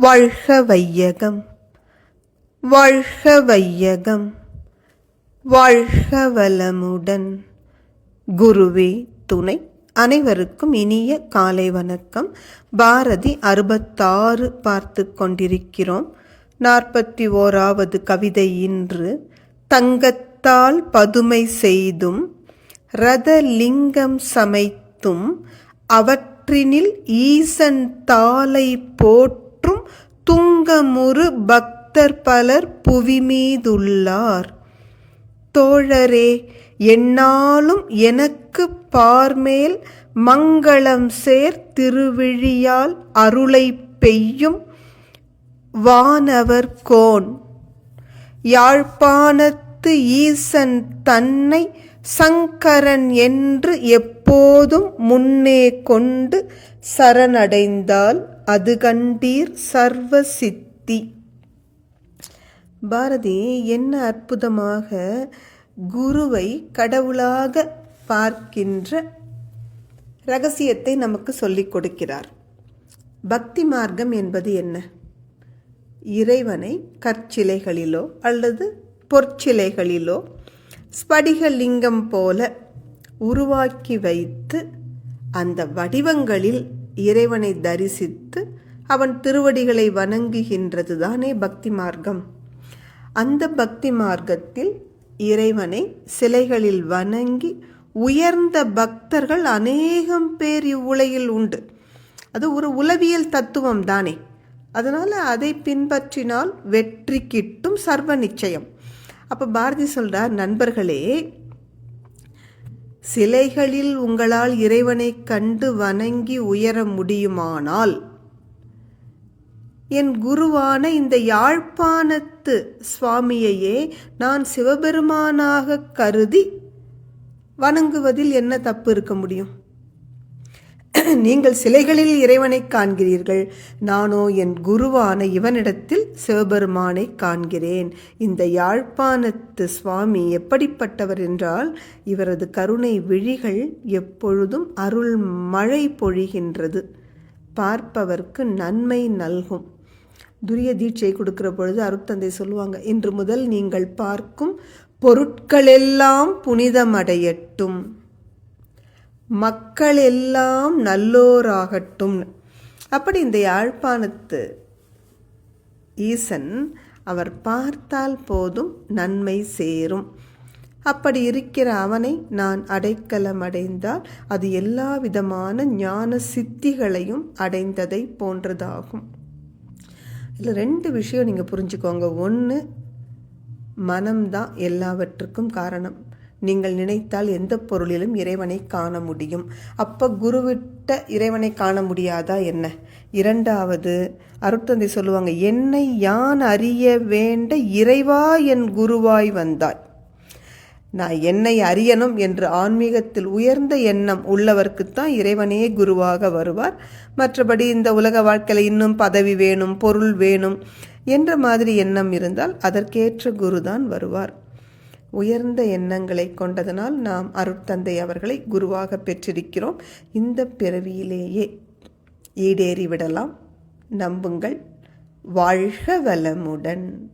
வாழ்க வையகம் வாழ்க வையகம் வாழ்க வளமுடன் குருவே துணை. அனைவருக்கும் இனிய காலை வணக்கம். பாரதி அறுபத்தாறு பார்த்து கொண்டிருக்கிறோம். நாற்பத்தி ஓராவது கவிதை இன்று. தங்கத்தால் பதுமை செய்தும் ரதலிங்கம் சமைத்தும் அவற்றினில் ஈசன் தாளை போட்டு துங்கமுறு பக்தர் பலர் புவிமீதுள்ளார். தோழரே என்னாலும் எனக்கு பார்மேல் மங்களம் சேர் திருவிழியால் அருளை பெய்யும் வானவர் கோன். யாழ்ப்பாணத்து ஈசன் தன்னை சங்கரன் என்று எப்போதும் முன்னே கொண்டு சரணடைந்தால் அது கண்டீர் சர்வ சித்தி பாரதி என்ன அற்புதமாக குருவை கடவுளாக பார்க்கின்ற ரகசியத்தை நமக்கு சொல்லிக் கொடுக்கிறார். பக்தி மார்க்கம் என்பது என்ன? இறைவனை கற்சிலைகளிலோ அல்லது பொற்சிலைகளிலோ ஸ்படிகலிங்கம் போல உருவாக்கி வைத்து அந்த வடிவங்களில் இறைவனை தரிசித்து அவன் திருவடிகளை வணங்குகின்றது தானே பக்தி மார்க்கம். அந்த பக்தி மார்க்கத்தில் இறைவனை சிலைகளில் வணங்கி உயர்ந்த பக்தர்கள் அநேகம் பேர் இவ்வுலகில் உண்டு. அது ஒரு உளவியல் தத்துவம் தானே. அதனால் அதை பின்பற்றினால் வெற்றி கிட்டும் சர்வ நிச்சயம். அப்போ பாரதி சொல்கிறார் நண்பர்களே சிலைகளில் உங்களால் இறைவனை கண்டு வணங்கி உயர முடியுமானால் என் குருவான இந்த யாழ்ப்பாணத்து சுவாமியையே நான் சிவபெருமானாக கருதி வணங்குவதில் என்ன தப்பு இருக்க முடியும்? நீங்கள் சிலைகளில் இறைவனை காண்கிறீர்கள். நானோ என் குருவான இவனிடத்தில் சிவபெருமானை காண்கிறேன். இந்த யாழ்ப்பாணத்து சுவாமி எப்படிப்பட்டவர் என்றால் இவரது கருணை விழிகள் எப்பொழுதும் அருள் மழை பொழிகின்றது. பார்ப்பவர்க்கு நன்மை நல்கும். துரிய தீட்சை கொடுக்கிற பொழுது அருத்தந்தை சொல்லுவாங்க இன்று முதல் நீங்கள் பார்க்கும் பொருட்களெல்லாம் புனிதமடையட்டும். மக்கள் எல்லாம் நல்லோராகட்டும். அப்படி இந்த யாழ்ப்பாணத்து ஈசன் அவர் பார்த்தால் போதும் நன்மை சேரும். அப்படி இருக்கிற அவனை நான் அடைக்கலம் அடைந்தால் அது எல்லா விதமான ஞான சித்திகளையும் அடைந்ததை போன்றதாகும். இதில் ரெண்டு விஷயம் நீங்கள் புரிஞ்சுக்கோங்க. ஒன்று மனம்தான் எல்லாவற்றுக்கும் காரணம். நீங்கள் நினைத்தால் எந்த பொருளிலும் இறைவனை காண முடியும். அப்போ குருவிட்ட இறைவனை காண முடியாதா என்ன? இரண்டாவது அருட்தந்தை சொல்லுவாங்க என்னை யான் அறிய வேண்ட இறைவா என் குருவாய் வந்தாய். நான் என்னை அறியணும் என்று ஆன்மீகத்தில் உயர்ந்த எண்ணம் உள்ளவர்க்குத்தான் இறைவனே குருவாக வருவார். மற்றபடி இந்த உலக வாழ்க்கையில் இன்னும் பதவி வேணும் பொருள் வேணும் என்ற மாதிரி எண்ணம் இருந்தால் அதற்கேற்ற குருதான் வருவார். உயர்ந்த எண்ணங்களை கொண்டதனால் நாம் அருட்தந்தை அவர்களை குருவாக பெற்றிருக்கிறோம். இந்த பிறவியிலேயே ஈடேறிவிடலாம். நம்புங்கள். வாழ்க வளமுடன்.